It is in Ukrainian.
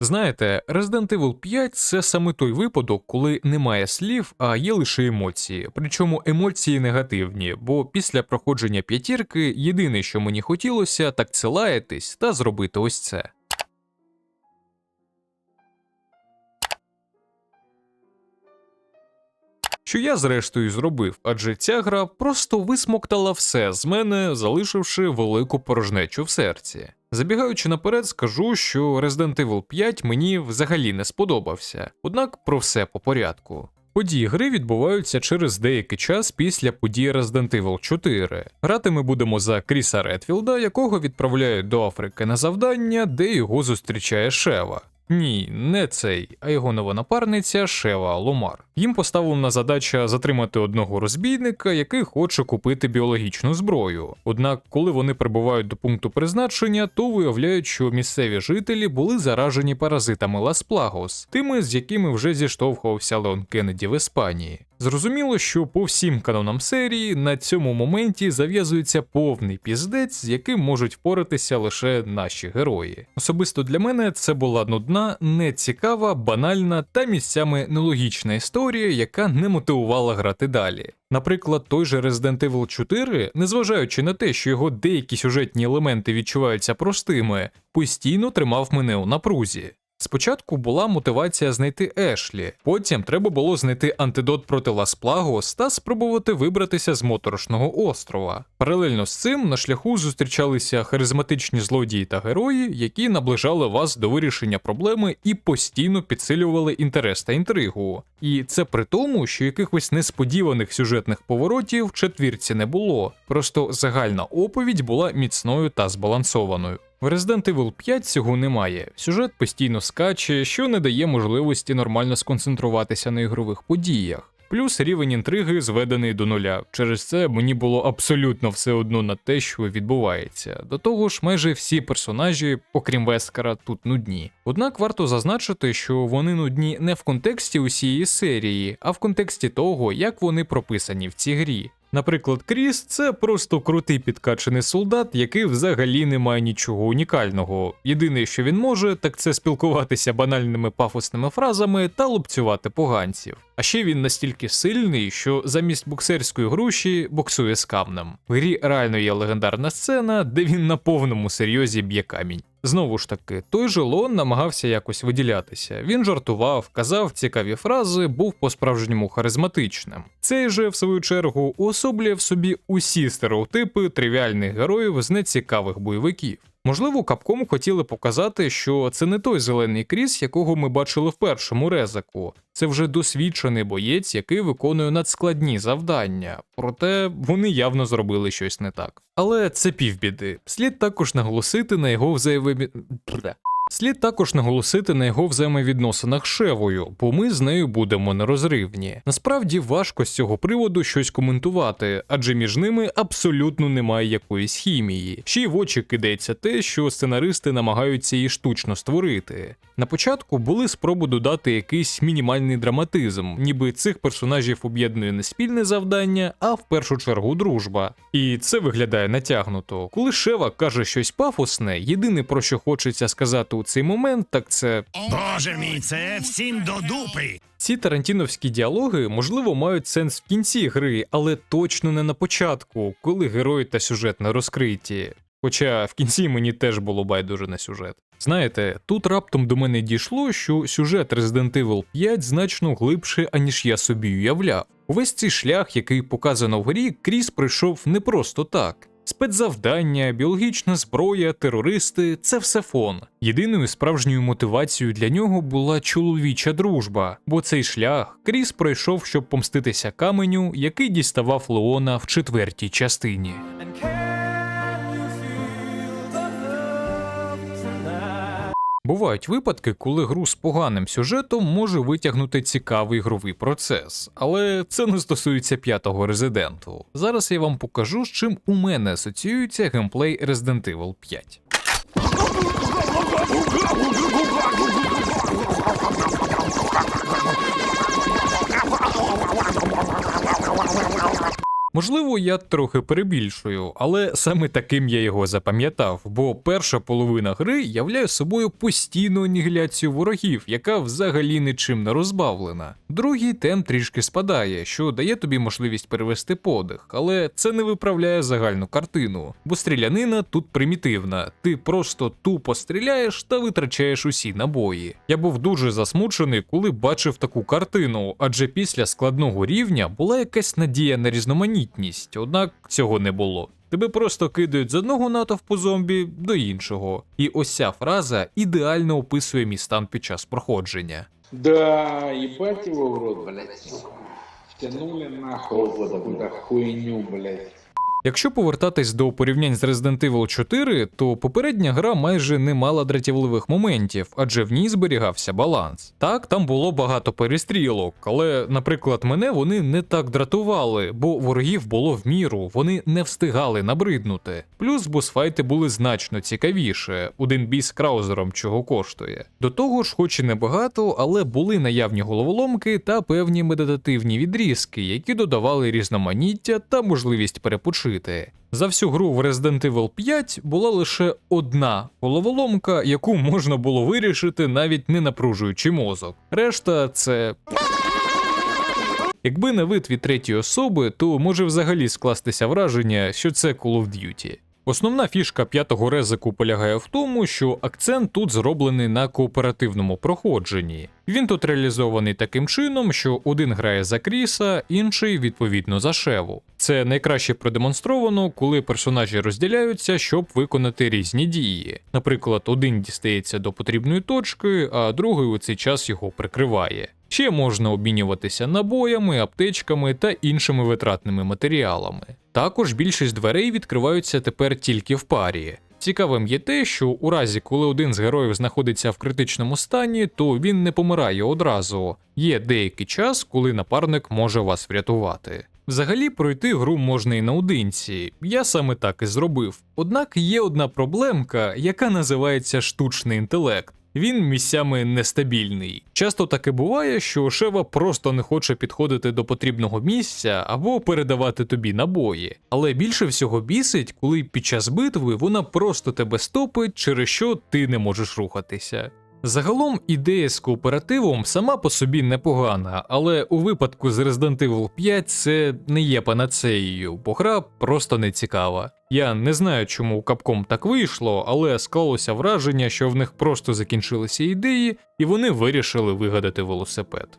Знаєте, Resident Evil 5 це саме той випадок, коли немає слів, а є лише емоції. Причому емоції негативні, бо після проходження п'ятірки єдине, що мені хотілося, так це лаятись та зробити ось це. Що я зрештою зробив, адже ця гра просто висмоктала все з мене, залишивши велику порожнечу в серці. Забігаючи наперед, скажу, що Resident Evil 5 мені взагалі не сподобався, однак про все по порядку. Події гри відбуваються через деякий час після події Resident Evil 4. Грати ми будемо за Кріса Редфілда, якого відправляють до Африки на завдання, де його зустрічає Шева. Ні, не цей, а його нова напарниця Шева Ломар. Їм поставлена задача затримати одного розбійника, який хоче купити біологічну зброю. Однак, коли вони прибувають до пункту призначення, то виявляють, що місцеві жителі були заражені паразитами Лас-Плагос, тими, з якими вже зіштовхувався Леон Кеннеді в Іспанії. Зрозуміло, що по всім канонам серії на цьому моменті зав'язується повний піздець, з яким можуть впоратися лише наші герої. Особисто для мене це була нудна, нецікава, банальна та місцями нелогічна історія, яка не мотивувала грати далі. Наприклад, той же Resident Evil 4, незважаючи на те, що його деякі сюжетні елементи відчуваються простими, постійно тримав мене у напрузі. Спочатку була мотивація знайти Ешлі, потім треба було знайти антидот проти Лас-Плагос та спробувати вибратися з моторошного острова. Паралельно з цим на шляху зустрічалися харизматичні злодії та герої, які наближали вас до вирішення проблеми і постійно підсилювали інтерес та інтригу. І це при тому, що якихось несподіваних сюжетних поворотів в четвірці не було, просто загальна оповідь була міцною та збалансованою. В Resident Evil 5 цього немає. Сюжет постійно скаче, що не дає можливості нормально сконцентруватися на ігрових подіях. Плюс рівень інтриги зведений до нуля. Через це мені було абсолютно все одно на те, що відбувається. До того ж, майже всі персонажі, окрім Вескара, тут нудні. Однак варто зазначити, що вони нудні не в контексті усієї серії, а в контексті того, як вони прописані в цій грі. Наприклад, Кріс це просто крутий підкачений солдат, який взагалі не має нічого унікального. Єдине, що він може, так це спілкуватися банальними пафосними фразами та лупцювати поганців. А ще він настільки сильний, що замість боксерської груші боксує з камнем. В грі реально є легендарна сцена, де він на повному серйозі б'є камінь. Знову ж таки, той же Лон намагався якось виділятися. Він жартував, казав цікаві фрази, був по-справжньому харизматичним. Цей же, в свою чергу, уособлює в собі усі стереотипи тривіальних героїв з нецікавих бойовиків. Можливо, капком хотіли показати, що це не той зелений кріс, якого ми бачили в першому резаку. Це вже досвідчений боєць, який виконує надскладні завдання, проте вони явно зробили щось не так. Але це півбіди. Слід також наголосити на його взаємові... Слід також наголосити на його взаємовідносинах з Шевою, бо ми з нею будемо нерозривні. Насправді важко з цього приводу щось коментувати, адже між ними абсолютно немає якоїсь хімії. Ще й в очі кидається те, що сценаристи намагаються її штучно створити. На початку були спроби додати якийсь мінімальний драматизм, ніби цих персонажів об'єднує не спільне завдання, а в першу чергу дружба. І це виглядає натягнуто. Коли Шева каже щось пафосне, єдине про що хочеться сказати у цей момент, так це Боже мій, це всім до дупи. ці тарантіновські діалоги, можливо, мають сенс в кінці гри, але точно не на початку, коли герої та сюжет не розкриті. Хоча в кінці мені теж було байдуже на сюжет. Знаєте, тут раптом до мене дійшло, що сюжет Resident Evil 5 значно глибше, аніж я собі уявляв. Увесь цей шлях, який показано в грі, Кріс пройшов не просто так. Спецзавдання, біологічна зброя, терористи це все фон. Єдиною справжньою мотивацією для нього була чоловіча дружба, бо цей шлях Кріс пройшов, щоб помститися каменю, який діставав Леона в четвертій частині. Бувають випадки, коли гру з поганим сюжетом може витягнути цікавий ігровий процес, але це не стосується п'ятого резиденту. Зараз я вам покажу, з чим у мене асоціюється геймплей Resident Evil 5. Можливо, я трохи перебільшую, але саме таким я його запам'ятав, бо перша половина гри являє собою постійну анігіляцію ворогів, яка взагалі нічим не розбавлена. Другий тем трішки спадає, що дає тобі можливість перевести подих, але це не виправляє загальну картину, бо стрілянина тут примітивна. Ти просто тупо стріляєш та витрачаєш усі набої. Я був дуже засмучений, коли бачив таку картину, адже після складного рівня була якась надія на різноманітність, однак цього не було. Тебе просто кидають з одного натовпу зомбі до іншого. І ось ця фраза ідеально описує мій стан під час проходження. Да, ебать его в рот, блядь, сука. Втянули нахуй хуйню, блядь. Якщо повертатись до порівнянь з Resident Evil 4, то попередня гра майже не мала дратівливих моментів, адже в ній зберігався баланс. Так, там було багато перестрілок, але, наприклад, мене вони не так дратували, бо ворогів було в міру, вони не встигали набриднути. Плюс босфайти були значно цікавіше, один бій з краузером чого коштує. До того ж, хоч і небагато, але були наявні головоломки та певні медитативні відрізки, які додавали різноманіття та можливість перепочити. За всю гру в Resident Evil 5 була лише одна головоломка, яку можна було вирішити навіть не напружуючи мозок. Решта це. Якби не вид від третьої особи, то може взагалі скластися враження, що це Call of Duty. Основна фішка п'ятого резику полягає в тому, що акцент тут зроблений на кооперативному проходженні. Він тут реалізований таким чином, що один грає за Кріса, інший відповідно за Шеву. Це найкраще продемонстровано, коли персонажі розділяються, щоб виконати різні дії. Наприклад, один дістається до потрібної точки, а другий у цей час його прикриває. Ще можна обмінюватися набоями, аптечками та іншими витратними матеріалами. Також більшість дверей відкриваються тепер тільки в парі. Цікавим є те, що у разі, коли один з героїв знаходиться в критичному стані, то він не помирає одразу. Є деякий час, коли напарник може вас врятувати. Взагалі пройти гру можна і наодинці, я саме так і зробив. Однак є одна проблемка, яка називається штучний інтелект. Він місцями нестабільний. Часто таке буває, що Шева просто не хоче підходити до потрібного місця або передавати тобі набої. Але більше всього бісить, коли під час битви вона просто тебе стопить, через що ти не можеш рухатися. Загалом ідея з кооперативом сама по собі непогана, але у випадку з Resident Evil 5 це не є панацеєю, бо гра просто не цікава. Я не знаю, чому у Capcom так вийшло, але склалося враження, що в них просто закінчилися ідеї, і вони вирішили вигадати велосипед.